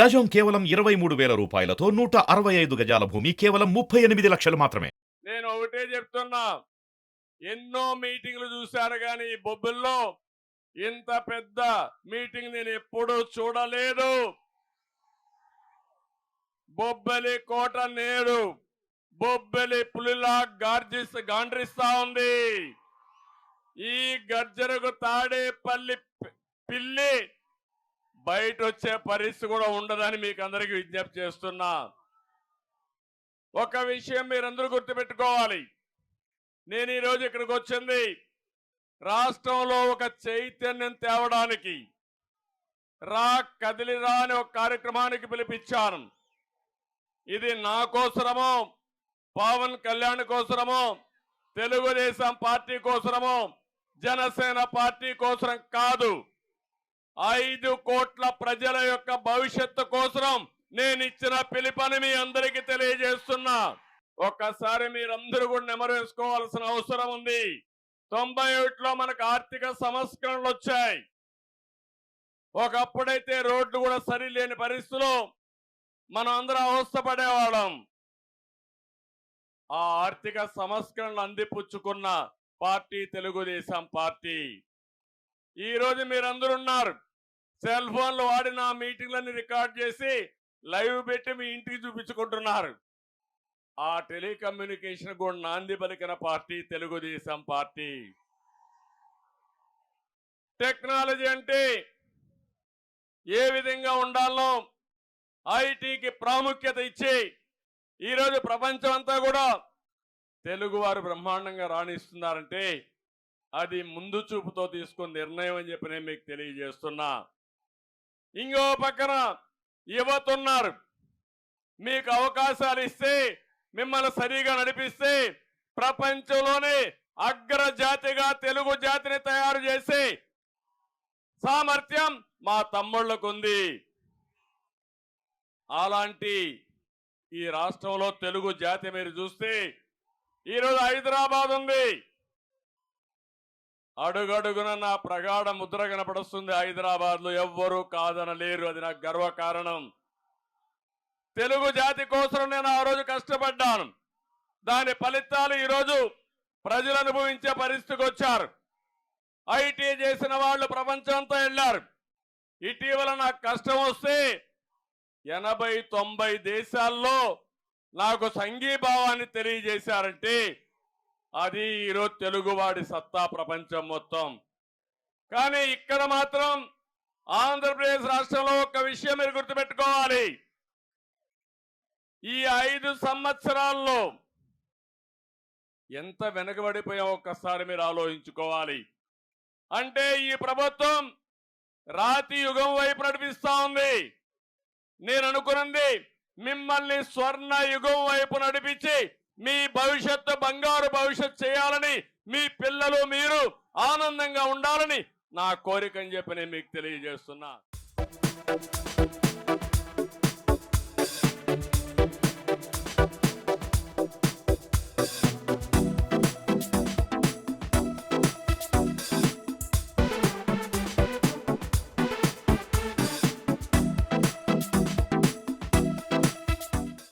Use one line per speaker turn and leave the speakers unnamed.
గజం కేవలం ఇరవై మూడు వేల రూపాయలతో నూట అరవై ఐదు గజాల భూమి కేవలం ముప్పై ఎనిమిది లక్షలు మాత్రమే.
నేను ఒకటే చెప్తున్నా. ఎన్నో మీటింగ్లు చూశారు కానీ ఈ బొబ్బుల్లో ఇంత పెద్ద మీటింగ్ నేను ఎప్పుడూ చూడలేదు. బొబ్బలి కోట నేడు బొబ్బలి పులిలా గార్జిస్ గాండ్రిస్తా ఉంది. ఈ గర్జరకు తాడేపల్లి పిల్లి బయట వచ్చే పరిస్థితి కూడా ఉండదని మీకు అందరికీ విజ్ఞప్తి చేస్తున్నా. ఒక విషయం మీరందరూ గుర్తుపెట్టుకోవాలి. నేను ఈరోజు ఇక్కడికి వచ్చింది రాష్ట్రంలో ఒక చైతన్యం తేవడానికి రా కదిలిరా అనే ఒక కార్యక్రమానికి పిలిపించాను. ఇది నా కోసరమో పవన్ కళ్యాణ్ కోసరమో తెలుగుదేశం పార్టీ కోసరమో జనసేన పార్టీ కోసరం కాదు. ఐదు కోట్ల ప్రజల యొక్క భవిష్యత్తు కోసరం నేను ఇచ్చిన పిలుపని మీ అందరికీ తెలియజేస్తున్నా. ఒక్కసారి మీరందరూ కూడా నెమరు వేసుకోవాల్సిన అవసరం ఉంది. తొంభై ఒకటిలో మనకు ఆర్థిక సంస్కరణలు వచ్చాయి. ఒకప్పుడైతే రోడ్లు కూడా సరిలేని పరిస్థితిలో మనం అందరం అవస్థపడేవాళ్ళం. ఆ ఆర్థిక సంస్కరణలు అందిపుచ్చుకున్న పార్టీ తెలుగుదేశం పార్టీ. ఈ రోజు మీరందరూ ఉన్నారు సెల్ ఫోన్లు వాడిన నా మీటింగ్లన్నీ రికార్డ్ చేసి లైవ్ పెట్టి మీ ఇంటికి చూపించుకుంటున్నారు. ఆ టెలికమ్యూనికేషన్ కూడా నాంది పలికిన పార్టీ తెలుగుదేశం పార్టీ. టెక్నాలజీ అంటే ఏ విధంగా ఉండాలో ఐటీకి ప్రాముఖ్యత ఇచ్చి ఈరోజు ప్రపంచం అంతా కూడా తెలుగువారు బ్రహ్మాండంగా రాణిస్తున్నారంటే అది ముందు చూపుతో తీసుకున్న నిర్ణయం అని చెప్పి నేను మీకు తెలియజేస్తున్నా. ఇంకో పక్కన యువతున్నారు మీకు అవకాశాలు ఇస్తే మిమ్మల్ని సరిగా నడిపిస్తే ప్రపంచంలోనే అగ్రజాతిగా తెలుగు జాతిని తయారు చేసే సామర్థ్యం మా తమ్ముళ్ళకు ఉంది అలాంటి ఈ రాష్ట్రంలో తెలుగు జాతి మీరు చూస్తే ఈరోజు హైదరాబాద్ ఉంది అడుగడుగున నా ప్రగాఢ ముద్ర కనపడుస్తుంది హైదరాబాద్లో ఎవ్వరూ కాదనలేరు. అది నాకు గర్వ కారణం. తెలుగు జాతి కోసం నేను ఆ రోజు కష్టపడ్డాను. దాని ఫలితాలు ఈరోజు ప్రజలు అనుభవించే పరిస్థితికి వచ్చారు. ఐటీ చేసిన వాళ్ళు ప్రపంచంతో వెళ్ళారు. ఇటీవల నాకు కష్టం వస్తే ఎనభై తొంభై దేశాల్లో నాకు సంఘీభావాన్ని తెలియజేశారంటే అది ఈరోజు తెలుగువాడి సత్తా ప్రపంచం మొత్తం. కానీ ఇక్కడ మాత్రం ఆంధ్రప్రదేశ్ రాష్ట్రంలో ఒక విషయం మీరు గుర్తుపెట్టుకోవాలి. ఈ ఐదు సంవత్సరాల్లో ఎంత వెనకబడిపోయా ఒక్కసారి మీరు ఆలోచించుకోవాలి. అంటే ఈ ప్రభుత్వం రాతి యుగం వైపు నడిపిస్తా ఉంది. నేను అనుకున్నది మిమ్మల్ని స్వర్ణ యుగం వైపు నడిపించి మీ భవిష్యత్తు బంగారు భవిష్యత్ చేయాలని మీ పిల్లలు మీరు ఆనందంగా ఉండాలని నా కోరిక అని చెప్పి నేను మీకు తెలియజేస్తున్నా.